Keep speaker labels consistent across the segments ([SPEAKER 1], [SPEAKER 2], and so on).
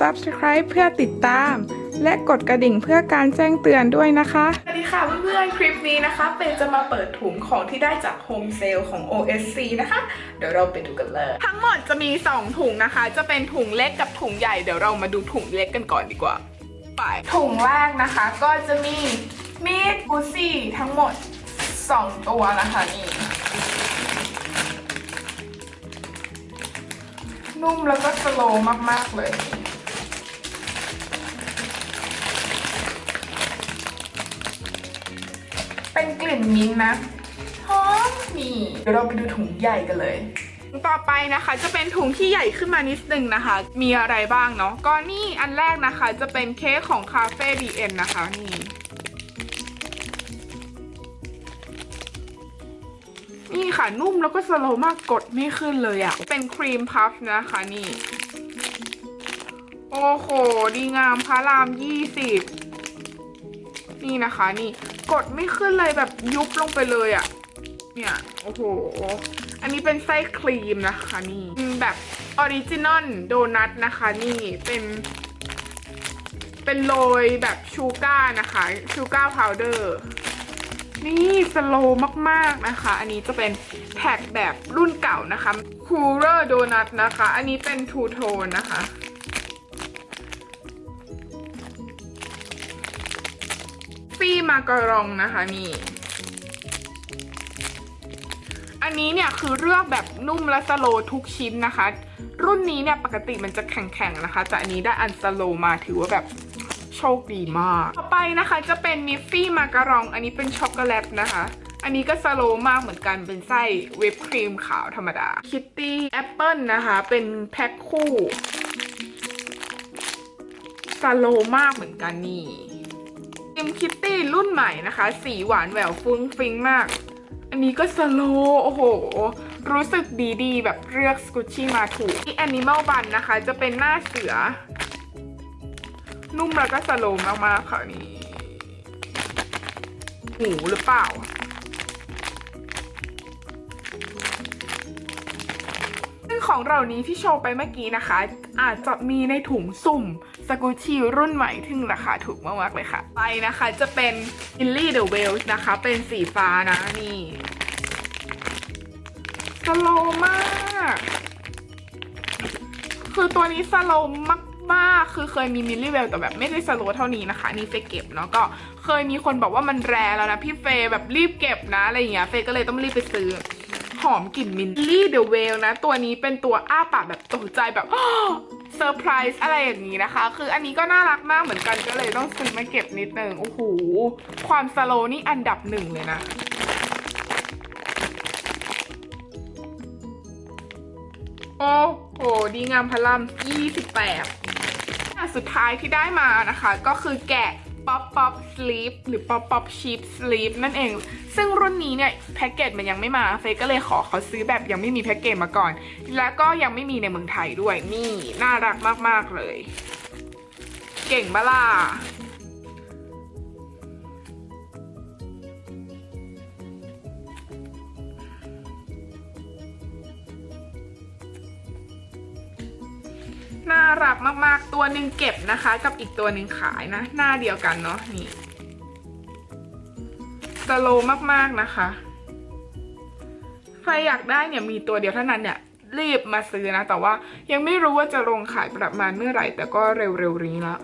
[SPEAKER 1] subscribe เพื่อติดตาม และกดกระดิ่งเพื่อการแจ้งเตือนด้วยนะคะ สวัสดีค่ะเพื่อนๆ คลิปนี้นะคะ เป็นจะมาเปิดถุงของที่ได้จากโฮมเซลของ OSC นะคะ เดี๋ยวเราไปดูกันเลย ทั้งหมดจะมี 2 ถุงนะคะ จะเป็นถุงเล็กกับถุงใหญ่ เดี๋ยวเรามาดูถุงเล็กกันก่อนดีกว่า ไปถุงแรกนะคะก็จะมีมีดบูซี่ทั้งหมด 2 ตัวนะคะนี่นุ่มแล้วก็สโลว์มาก ๆ เลย เป็นกลิ่นมิ้นท์นะหอมนี่เดี๋ยวเราไปดูถุงใหญ่กันเลยต่อไปนะคะจะเป็นถุงที่ใหญ่ขึ้นมานิดนึงนะคะ มีอะไรบ้างเนาะก็นี่อันแรกนะคะจะเป็นเค้กของคาเฟ่ดีเอ็นนะคะนี่นี่ค่ะนุ่มแล้วก็สโลมากกดไม่ขึ้นเลยอะเป็นครีมพัฟนะคะนี่ โอ้โห ดีงามพระรามยี่สิบนี่นะคะนี่ กดไม่ขึ้นเลยแบบยุบลงไปเลยอะเนี่ย โอ้โห อันนี้เป็นไส้ครีมนะคะนี่แบบออริจินอลโดนัทนะคะนี่เป็นเป็นโรยแบบชูการ์นะคะชูการ์พาวเดอร์นี่สโลว์มากๆนะคะ อันนี้จะเป็นแพ็คแบบรุ่นเก่านะคะคูลเรอร์โดนัทนะคะ อันนี้เป็นทูโทนนะคะ มาการองนะคะนี่ อันนี้เนี่ยคือเลือกแบบนุ่มและสโลทุกชิ้นนะคะ รุ่นนี้เนี่ยปกติมันจะแข็งๆนะคะ แต่อันนี้ได้อันสโลมาถือว่าแบบโชคดีมาก ต่อไปนะคะจะเป็นมิฟฟี่มาการอง อันนี้เป็นช็อกโกแลตนะคะอันนี้ก็สโลมากเหมือนกันเป็นไส้วิปครีมขาวธรรมดา คิตตี้แอปเปิลนะคะ เป็นแพ็คคู่สโลมากเหมือนกันนี่ มคิตตี้รุ่นใหม่นะคะ สีหวานแหววฟุ้งฟิงมาก อันนี้ก็สโลว์โอ้โห รู้สึกดีดีๆ แบบเลือกสกุชชี่มาถูกที่แอนิม l ลบันนะคะ จะเป็นหน้าเสือ นุ่มแล้วก็สโลว์มากๆค่ะนี่หูหรือเปล่าซึ่งของเหล่านี้ที่โชว์ไปเมื่อกี้นะคะ อาจจะมีในถุงสุ่ม สกูชี่รุ่นใหม่ที่งราคาถูกมากๆเลยค่ะ ไปนะคะจะเป็น i l l y the Whales นะคะ เป็นสีฟ้านะนี่สโลมาก คือตัวนี้สโลว์มากคือเคยมีมิลลี่เวลแต่แบบไม่ได้สโลเท่านี้นะคะ นี่เฟยเก็บเนาะก็เคยมีคนบอกว่ามันแรแล้วนะพี่เฟยแบบรีบเก็บนะอะไรอย่างเงี้ยเฟยก็เลยต้องรีบไปซื้อหอมกลิ่นมินลี่เดอะเวลนะ ตัวนี้เป็นตัวอ้าปากแบบตกใจแบบ เซอร์ไพรส์อะไรอย่างนี้นะคะ คืออันนี้ก็น่ารักมากเหมือนกันก็เลยต้องซื้อมาเก็บนิดนึงโอ้โหความสโลนี่อันดับหนึ่งเลยนะโอ้โหดีงามพลัม28อะสุดท้ายที่ได้มานะคะ ก็คือแกะ ป๊อปป๊อปสลีปหรือป๊อปป๊อปชีปสลีปนั่นเอง ซึ่งรุ่นนี้เนี่ยแพ็กเกจมันยังไม่มาเฟยก็เลยขอเขาซื้อแบบยังไม่มีแพ็กเกจมาก่อน แล้วก็ยังไม่มีในเมืองไทยด้วยนี่น่ารักมากๆเลย เก่งบล่า น่ารักมากๆ ตัวหนึ่งเก็บนะคะ กับอีกตัวหนึ่งขายนะ หน้าเดียวกันเนาะนี่สโลมากๆนะคะ ใครอยากได้เนี่ยมีตัวเดียวเท่านั้นเนี่ยรีบมาซื้อนะ แต่ว่ายังไม่รู้ว่าจะลงขายประมาณเมื่อไหร่ แต่ก็เร็วๆนี้ละ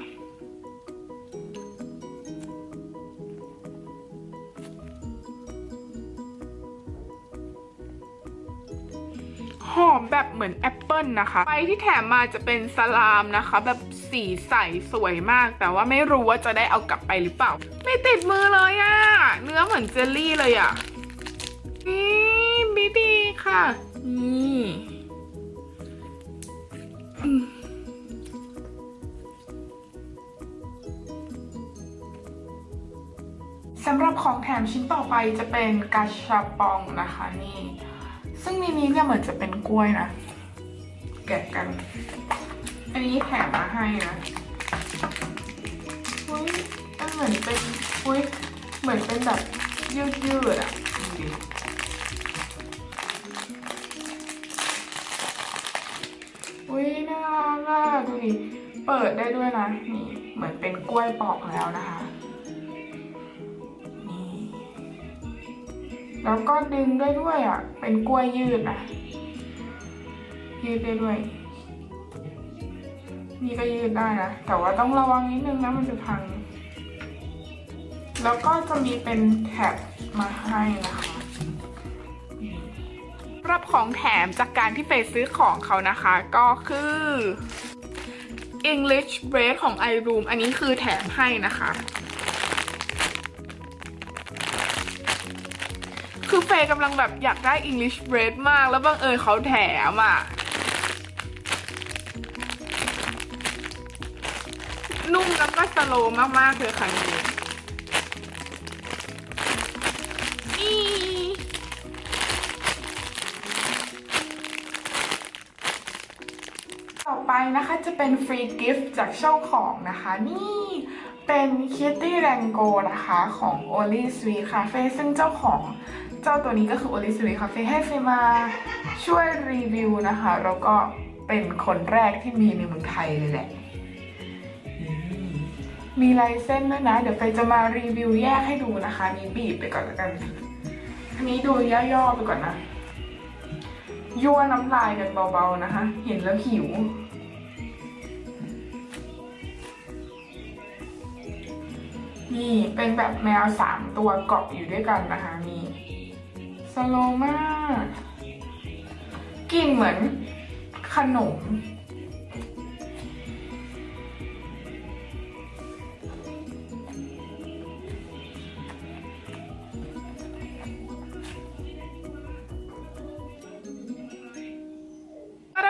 [SPEAKER 1] หอมแบบเหมือนแอปเปิลนะคะไปที่แถมมาจะเป็นสลามนะคะ แบบสีใสสวยมาก แต่ว่าไม่รู้ว่าจะได้เอากลับไปหรือเปล่า ไม่ติดมือเลยอะเนื้อเหมือนเจลลี่เลยอะนี่บีบีค่ะ นี่สำหรับของแถมชิ้นต่อไปจะเป็นกาชาปองนะคะนี่ ซึ่งในนี้เนี่ยเหมือนจะเป็น กล้วยนะ แกะกัน อันนี้แถมมาให้นะอุ้ยมันเหมือนเป็นอุ้ยเหมือนเป็นแบบยืดยืดๆอะดูดิอุ้ยน่ารักดูดิเปิดได้ด้วยนะนี่เหมือนเป็นกล้วยปอกแล้วนะคะนี่แล้วก็ดึงได้ด้วยอะ เป็นกล้วยยืดนะ ยืดได้ด้วย นี่ก็ยืดได้นะ แต่ว่าต้องระวังนิดนึงนะมันจะพัง แล้วก็จะมีเป็นแท็บมาให้นะคะรับของแถมจากการที่ไปซื้อของเขานะคะ ก็คือ English Bread ของ iRoom อันนี้คือแถมให้นะคะ คือเฟย์กำลังแบบอยากได้ English Bread มาก แล้วบังเอิญเขาแถมอะ นุ่มแล้วก็สโลว์มากๆเลยค่ะนี้อีต่อไปนะคะจะเป็นฟรีกิฟต์จากเจ้าของนะคะ นี่เป็น Kitty Rango นะคะของ o l i Sweet Cafe ซึ่งเจ้าของเจ้าตัวนี้ก็คือ o l i Sweet Cafe ให้เฟมาช่วยรีวิวนะคะ แล้วก็เป็นคนแรกที่มีในเมืองไทยเลยแหละ มีลายเส้นด้วยนะ เดี๋ยวเฟจะมารีวิวแยกให้ดูนะคะนี้บีบไปก่อนแล้วกันอันนี้ดูย่อๆไปก่อนนะยั่วน้ำลายกันเบาๆนะคะ เห็นแล้วหิว นี่เป็นแบบแมวสามตัวเกาะอยู่ด้วยกันนะคะนี่สโลมากกลิ่นเหมือนขนม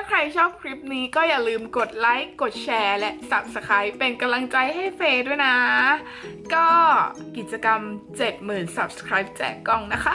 [SPEAKER 1] ใครชอบคลิปนี้ก็อย่าลืมกดไลค์ กดแชร์ และ Subscribe เป็นกำลังใจให้เฟย์ด้วยนะ ก็กิจกรรม 70,000 Subscribe แจกกล้องนะคะ